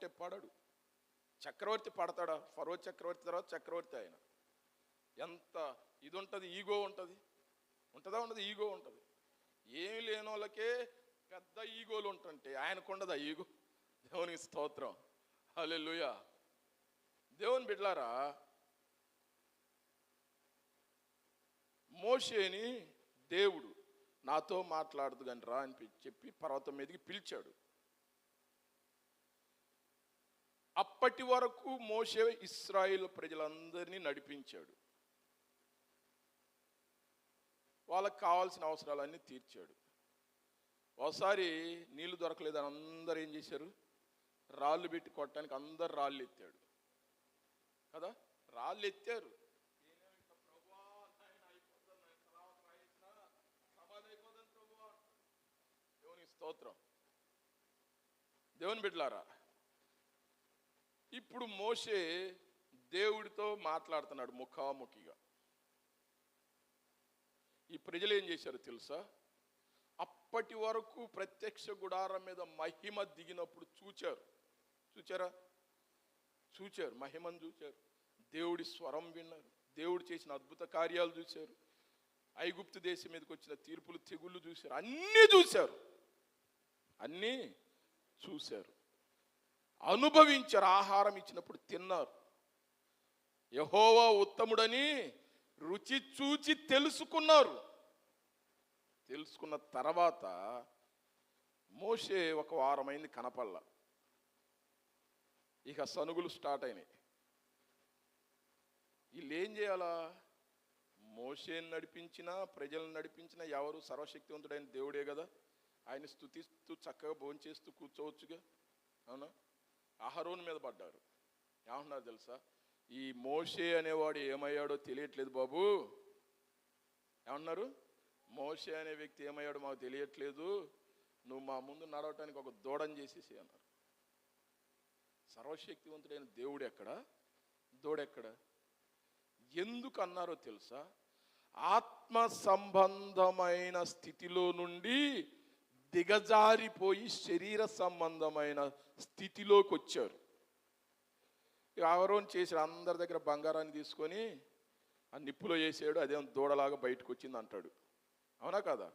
అంటే పడడు. చక్రవర్తి పడతాడా? ఫరో చక్రవర్తి తర్వాత చక్రవర్తి ఆయన. ఎంత ఇది ఉంటుంది ఈగో ఉంటుంది? ఉంటుందా ఉండదు? ఈగో ఉంటుంది. ఏమి లేని వాళ్ళకే పెద్ద ఈగోలు ఉంటుంటే ఆయనకుండదు ఆ ఈగో? దేవునికి స్తోత్రం. హల్లెలూయా. దేవుని బిడ్లారా మోషేని దేవుడు నాతో మాట్లాడదు కానీ రా అని చెప్పి పర్వతం మీదకి పిలిచాడు. అప్పటి వరకు మోసే ఇస్రాయిల్ ప్రజలందరినీ నడిపించాడు. వాళ్ళకి కావాల్సిన అవసరాలన్నీ తీర్చాడు. ఒకసారి నీళ్ళు దొరకలేదని అందరూ ఏం చేశారు? రాళ్ళు పెట్టి కొట్టడానికి అందరు రాళ్ళు ఎత్తాడు కదా? రాళ్ళు ఎత్తారు. దేవుని స్తోత్రం. దేవుని బిడ్డలారా ఇప్పుడు మోషే దేవుడితో మాట్లాడుతున్నాడు ముఖాముఖిగా. ఈ ప్రజలు ఏం చేశారు తెలుసా? అప్పటి వరకు ప్రత్యక్ష గుడారం మీద మహిమ దిగినప్పుడు చూచారు. చూచారా? చూచారు. మహిమను చూచారు. దేవుడి స్వరం విన్నారు. దేవుడు చేసిన అద్భుత కార్యాలు చూశారు. ఐగుప్తు దేశం మీదకి వచ్చిన తీర్పులు తెగుళ్ళు చూశారు. అన్నీ చూశారు. అన్నీ చూశారు. అనుభవించారు ఆహారం ఇచ్చినప్పుడు తిన్నారు. యహోవా ఉత్తముడని రుచి చూచి తెలుసుకున్నారు. తెలుసుకున్న తర్వాత మోషే ఒక వారమైంది కనపల్ల. ఇక సనుగులు స్టార్ట్ అయినాయి. వీళ్ళు ఏం చేయాలా? మోసేని నడిపించినా ప్రజలను నడిపించినా ఎవరు సర్వశక్తివంతుడైన దేవుడే కదా. ఆయన స్థుతిస్తూ చక్కగా భోంచేస్తూ కూర్చోవచ్చుగా. అవునా? అహరోన్ మీద పడ్డారు. ఏమంటున్నారు తెలుసా? ఈ మోషే అనేవాడు ఏమయ్యాడో తెలియట్లేదు బాబు. ఏమన్నారు? మోషే అనే వ్యక్తి ఏమయ్యాడో మాకు తెలియట్లేదు. నువ్వు మా ముందు నడవటానికి ఒక దూడని చేసేసి అన్నారు. సర్వశక్తివంతుడైన దేవుడు ఎక్కడ? దూడెక్కడ? ఎందుకు అన్నారో తెలుసా? ఆత్మ సంబంధమైన స్థితిలో నుండి దిగజారిపోయి శరీర సంబంధమైన స్థితిలోకి వచ్చారు. ఎవరో చేసిన అందరి దగ్గర బంగారాన్ని తీసుకొని ఆ నిప్పులో వేసాడు అదేం దూడలాగా బయటకు వచ్చింది అంటాడు. అవునా కదా?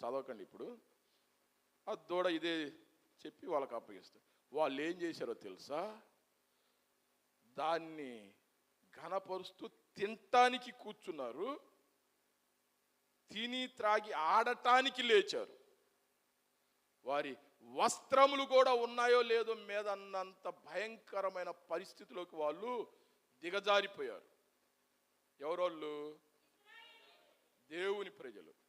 చదవకండి ఇప్పుడు. ఆ దూడ ఇదే చెప్పి వాళ్ళకి అప్పగిస్తారు వాళ్ళు ఏం చేశారో తెలుసా? దాన్ని ఘనపరుస్తూ తినటానికి కూర్చున్నారు. తిని త్రాగి ఆడటానికి లేచారు. వారి వస్త్రములు కూడా ఉన్నాయో లేదో మీద అన్నంత భయంకరమైన పరిస్థితిలోకి వాళ్ళు దిగజారిపోయారు. ఎవరోళ్ళు? దేవుని ప్రజలు.